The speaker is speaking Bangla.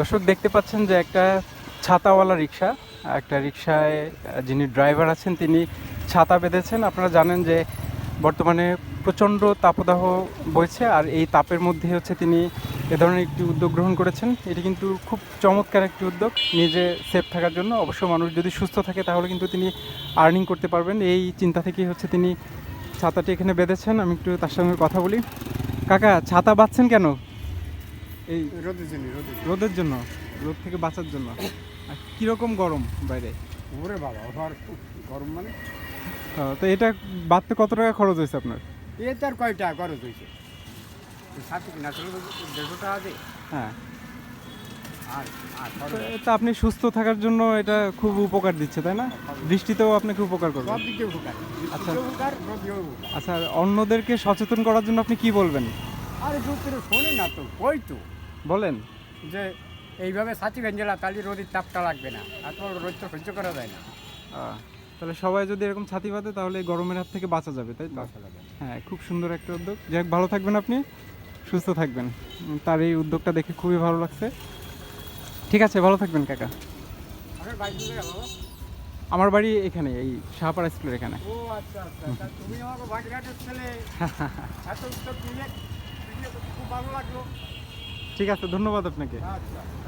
দর্শক দেখতে পাচ্ছেন যে একটা ছাতাওয়ালা রিক্সা, একটা রিক্সায় যিনি ড্রাইভার আছেন তিনি ছাতা বেঁধেছেন। আপনারা জানেন যে বর্তমানে প্রচণ্ড তাপদাহ বইছে আর এই তাপের মধ্যে হচ্ছে তিনি এ ধরনের একটি উদ্যোগ গ্রহণ করেছেন। এটি কিন্তু খুব চমৎকার একটি উদ্যোগ, নিজে সেফ থাকার জন্য। অবশ্য মানুষ যদি সুস্থ থাকে তাহলে কিন্তু তিনি আর্নিং করতে পারবেন। এই চিন্তা থেকেই হচ্ছে তিনি ছাতাটি এখানে বেঁধেছেন। আমি একটু তার সঙ্গে কথা বলি। কাকা, ছাতা বাঁধছেন কেন? এই রোদের জন্য রোদের জন্য। রোদ থেকে বাঁচার জন্য। আর কীরকম গরম বাইরে? ওরে বাবা ওর গরম মানে? তো এটা বাঁধতে কত টাকা খরচ হয়েছে আপনার? এ তার কয়টা খরচ হয়েছে? সাথে কিনা দেড়শো টাকা দে? হ্যাঁ। তো আপনি সুস্থ থাকার জন্য এটা খুব উপকার দিচ্ছে তাই না? বৃষ্টিতেও আপনাকে উপকার করবে উপকার। আচ্ছা। আচ্ছা উপকার আচ্ছা অন্যদেরকে সচেতন করার জন্য আপনি কি বলবেন? আরে শোনে না তো কই তো? বলেন। যে এইভাবে সাথী ভেঞ্জেলা তাহলে রোদের তাপটা লাগবে না। তো রোদ তো সহ্য করা যায় না। তাহলে সবাই যদি এরকম ছাতি বাঁধে তাহলে গরমের হাত থেকে বাঁচা যাবে তাই তো। হ্যাঁ খুব সুন্দর একটা উদ্যোগ। যাই হোক, ভালো থাকবেন আপনি সুস্থ থাকবেন। তার এই উদ্যোগটা দেখে খুবই ভালো লাগছে। ঠিক আছে ভালো থাকবেন কাকা। আমার বাড়ি এখানে এই শাহপাড়া স্কুলের এখানে। ও আচ্ছা আচ্ছা তুমি আমাকে বাগেরহাটের ছেলে। এত উত্তর দিলে দিলে তো খুব ভালো লাগল। ঠিক আছে ধন্যবাদ আপনাকে। আচ্ছা।